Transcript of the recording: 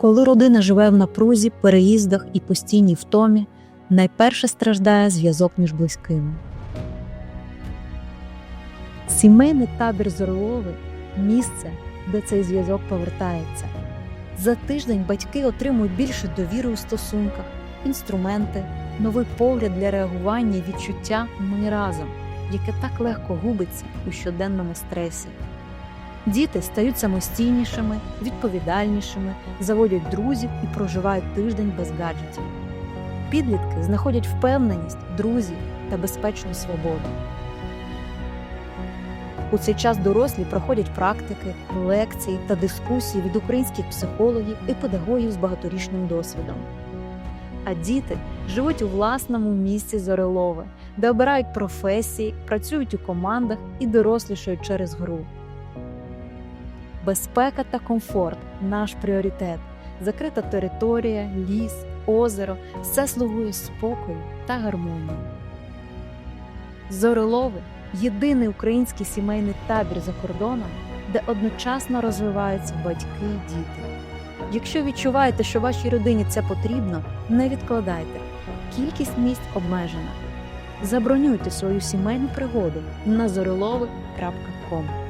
Коли родина живе в напрузі, переїздах і постійній втомі, найперше страждає зв'язок між близькими. Сімейний табір Зоролови місце, де цей зв'язок повертається. За тиждень батьки отримують більше довіри у стосунках, інструменти, новий погляд для реагування і відчуття ми разом, яке так легко губиться у щоденному стресі. Діти стають самостійнішими, відповідальнішими, заводять друзів і проживають тиждень без гаджетів. Підлітки знаходять впевненість, друзів та безпечну свободу. У цей час дорослі проходять практики, лекції та дискусії від українських психологів і педагогів з багаторічним досвідом. А діти живуть у власному місці Зорелове, де обирають професії, працюють у командах і дорослішають через гру. Безпека та комфорт наш пріоритет. Закрита територія, ліс, озеро все слугує спокою та гармонії. Зорелови єдиний український сімейний табір за кордоном, де одночасно розвиваються батьки і діти. Якщо відчуваєте, що вашій родині це потрібно, не відкладайте. Кількість місць обмежена. Забронюйте свою сімейну пригоду на зорелови.com.